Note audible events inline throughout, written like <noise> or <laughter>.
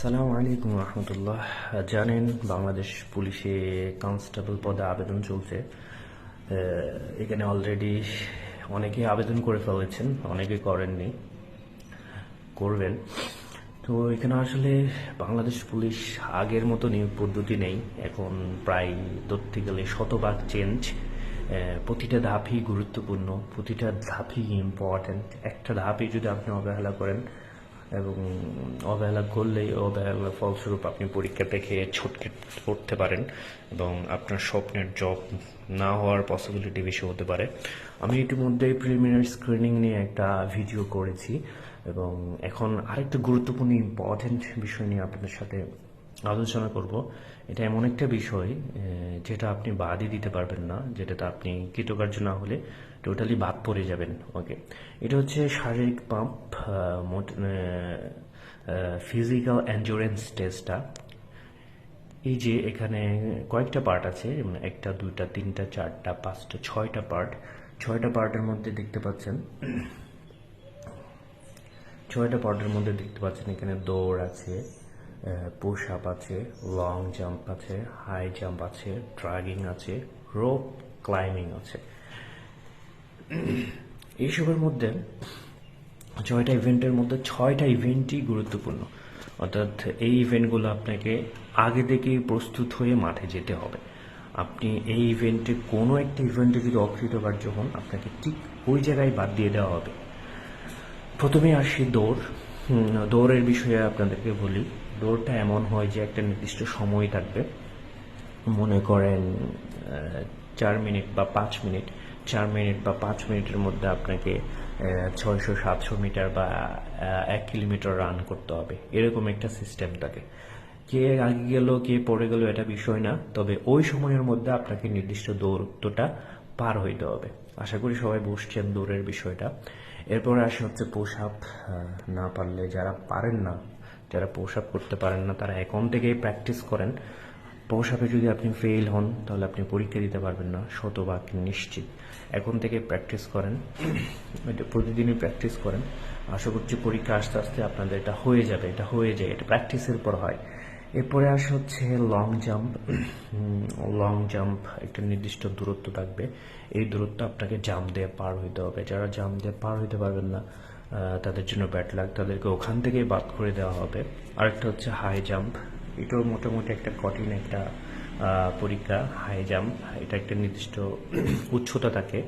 সালাম আলাইকুম রহমতুল্লাহ। জানেন, বাংলাদেশ পুলিশে কনস্টেবল পদে আবেদন চলছে। এখানে অলরেডি অনেকে আবেদন করে ফেলেছেন অনেকে করেননি, করবেন। তো এখানে আসলে বাংলাদেশ পুলিশ আগের মতো নিয়োগ পদ্ধতি নেই। এখন প্রায় ধরতে গেলে শতভাগ চেঞ্জ প্রতিটা ধাপই গুরুত্বপূর্ণ, প্রতিটা ধাপই ইম্পর্ট্যান্ট একটা ধাপই যদি আপনি অবহেলা করেন এবং অবহেলা করলেই অবহেলা ফলস্বরূপ আপনি পরীক্ষা থেকে ছটকে পড়তে পারেন এবং আপনার স্বপ্নের জব না হওয়ার পসিবিলিটি বেশি হতে পারে। আমি ইতিমধ্যে প্রিলিমিনারি স্ক্রিনিং নিয়ে একটা ভিডিও করেছি এবং এখন আরেকটা গুরুত্বপূর্ণ ইম্পর্টেন্ট বিষয় নিয়ে আপনাদের সাথে আলোচনা করব। এটা এমন একটা বিষয় যেটা আপনি বাদই দিতে পারবেন না, যেটাতে আপনি কৃতকার্য না হলে টোটালি বাদ পড়ে যাবেন ওকে এটা হচ্ছে শারীরিক পাম্প ফিজিক্যাল অ্যান্ডুরেন্স টেস্টটা এই যে এখানে কয়েকটা পার্ট আছে একটা, দুইটা, তিনটা, চারটা, পাঁচটা, ছয়টা পার্ট ছয়টা পার্টের মধ্যে দেখতে পাচ্ছেন, ছয়টা পার্টের মধ্যে দেখতে পাচ্ছেন এখানে দৌড় আছে পুশ আপ আছে লং জাম্প আছে হাই জাম্প আছে ড্রাগিং আছে রোপ ক্লাইম্বিং আছে। এইসবের মধ্যে ছয়টা ইভেন্টের মধ্যে ছয়টা ইভেন্টই গুরুত্বপূর্ণ। অর্থাৎ এই ইভেন্টগুলো আপনাকে আগে থেকেই প্রস্তুত হয়ে মাঠে যেতে হবে। আপনি এই ইভেন্টে কোনো একটা ইভেন্টে যদি অকৃতকার্য হন, আপনাকে ঠিক ওই জায়গায় বাদ দিয়ে দেওয়া হবে। প্রথমে আসি দৌড়। দৌড়ের বিষয়ে আপনাদেরকে বলি। দৌড়টা এমন হয় যে একটা নির্দিষ্ট সময় থাকবে। মনে করেন চার মিনিট বা পাঁচ মিনিট। চার মিনিট বা পাঁচ মিনিটের মধ্যে আপনাকে ছয়শো, সাতশো মিটার বা এক কিলোমিটার রান করতে হবে। এরকম একটা সিস্টেম থাকে। কে আগে গেল, কে পড়ে গেল এটা বিষয় না। তবে ওই সময়ের মধ্যে আপনাকে নির্দিষ্ট দূরত্বটা পার হইতে হবে। আশা করি সবাই বুঝছেন দৌড়ের বিষয়টা। এরপরে আসে হচ্ছে পোশ আপ না পারলে যারা পারেন না যারা পোশ আপ করতে পারেন না, তারা এখন থেকেই প্র্যাকটিস করেন। পোশাপে যদি আপনি ফেল হন, তাহলে আপনি পরীক্ষা দিতে পারবেন না। শতভাগ নিশ্চিত। এখন থেকে প্র্যাকটিস করেন। প্রতিদিনই প্র্যাকটিস করেন। আশা করছি পরীক্ষা আস্তে আস্তে আপনাদের এটা হয়ে যাবে, এটা হয়ে যায়, এটা প্র্যাকটিসের পর হয়। এরপরে আসে হচ্ছে লং জাম্প লং জাম্প একটা নির্দিষ্ট দূরত্ব থাকবে। এই দূরত্ব আপনাকে জাম্প দিয়ে পার হইতে হবে। যারা জাম্প দিয়ে পার হইতে পারবেন না তাদের জন্য ব্যাট লাগ তাদেরকে ওখান থেকেই বাদ করে দেওয়া হবে। আরেকটা হচ্ছে হাই জাম্প এটাও মোটামুটি একটা কঠিন একটা পরীক্ষা হাই জাম্প এটা একটা নির্দিষ্ট উচ্চতা থাকে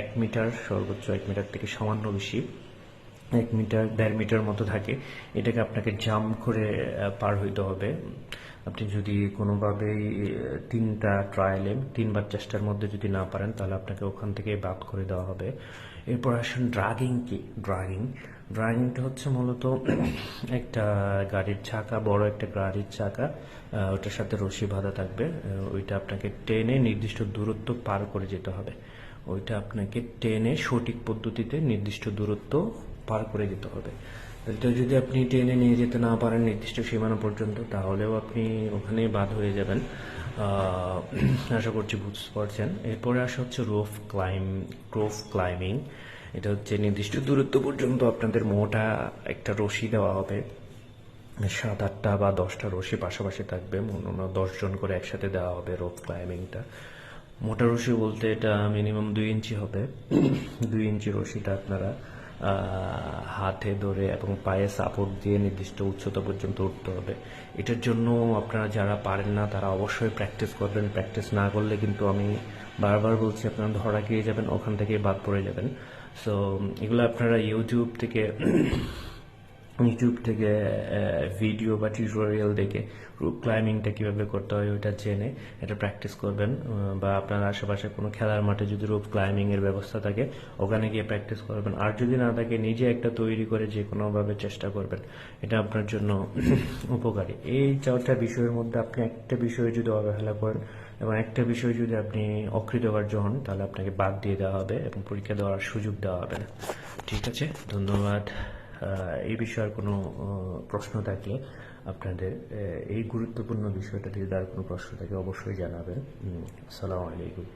এক মিটার সর্বোচ্চ এক মিটার থেকে সামান্য বেশি, এক মিটার দেড় মিটার মতো থাকে। এটাকে আপনাকে জাম্প করে পার হইতে হবে। আপনি যদি কোনোভাবেই তিনটা ট্রায়ালে তিনবার চেষ্টার মধ্যে যদি না পারেন, তাহলে আপনাকে ওখান থেকে বাদ করে দেওয়া হবে। এরপর আসেন ড্রাগিং কি ড্রাগিং ড্রাগিংটা হচ্ছে মূলত <clears throat> একটা গাড়ির চাকা, বড় একটা গাড়ির চাকা ওটার সাথে রশি বাঁধা থাকবে। ওইটা আপনাকে টেনে নির্দিষ্ট দূরত্ব পার করে যেতে হবে। ওইটা আপনাকে টেনে সঠিক পদ্ধতিতে নির্দিষ্ট দূরত্ব পার করে যেতে হবে। এটা যদি আপনি ট্রেনে নিয়ে যেতে না পারেন নির্দিষ্ট সীমানা পর্যন্ত, তাহলেও আপনি ওখানেই বাদ হয়ে যাবেন। আশা করছি বুঝতে পারছেন। এরপরে আসা হচ্ছে রোফ ক্লাইম রোফ ক্লাইম্বিং এটা হচ্ছে নির্দিষ্ট দূরত্ব পর্যন্ত আপনাদের মোটা একটা রশি দেওয়া হবে। সাত, আটটা বা দশটা রশি পাশাপাশি থাকবে। দশজন করে একসাথে দেওয়া হবে রোপ ক্লাইম্বিংটা মোটা রশি বলতে এটা মিনিমাম দুই ইঞ্চি হবে। দুই ইঞ্চি রশিটা আপনারা হাতে ধরে এবং পায়ে সাপোর্ট দিয়ে নির্দিষ্ট উচ্চতা পর্যন্ত উঠতে হবে। এটার জন্য আপনারা যারা পারেন না, তারা অবশ্যই প্র্যাকটিস করবেন। প্র্যাকটিস না করলে কিন্তু আমি বারবার বলছি, আপনারা ধরা গিয়ে যাবেন, ওখান থেকে বাদ পড়ে যাবেন। সো এগুলো আপনারা ইউটিউব থেকে ইউটিউব থেকে ভিডিও বা টিউটোরিয়াল দেখে রুপ ক্লাইম্বিংটা কীভাবে করতে হয় ওইটা জেনে এটা প্র্যাকটিস করবেন বা আপনার আশেপাশে কোনো খেলার মাঠে যদি রুপ ক্লাইম্বিংয়ের ব্যবস্থা থাকে, ওখানে গিয়ে প্র্যাকটিস করবেন। আর যদি না থাকে, নিজে একটা তৈরি করে যে কোনোভাবে চেষ্টা করবেন, এটা আপনার জন্য <clears throat> উপকারী। এই চারটা বিষয়ের মধ্যে আপনি একটা বিষয়ে যদি অবহেলা করেন এবং একটা বিষয় যদি আপনি অকৃতকার্য হন, তাহলে আপনাকে বাদ দিয়ে দেওয়া হবে এবং পরীক্ষা দেওয়ার সুযোগ দেওয়া হবে না। ঠিক আছে, ধন্যবাদ। এই বিষয়ের কোনো প্রশ্ন থাকলে আপনাদের এই গুরুত্বপূর্ণ বিষয়টা যদি তার কোনো প্রশ্ন থাকে অবশ্যই জানাবেন। সালাম আসসালামু আলাইকুম।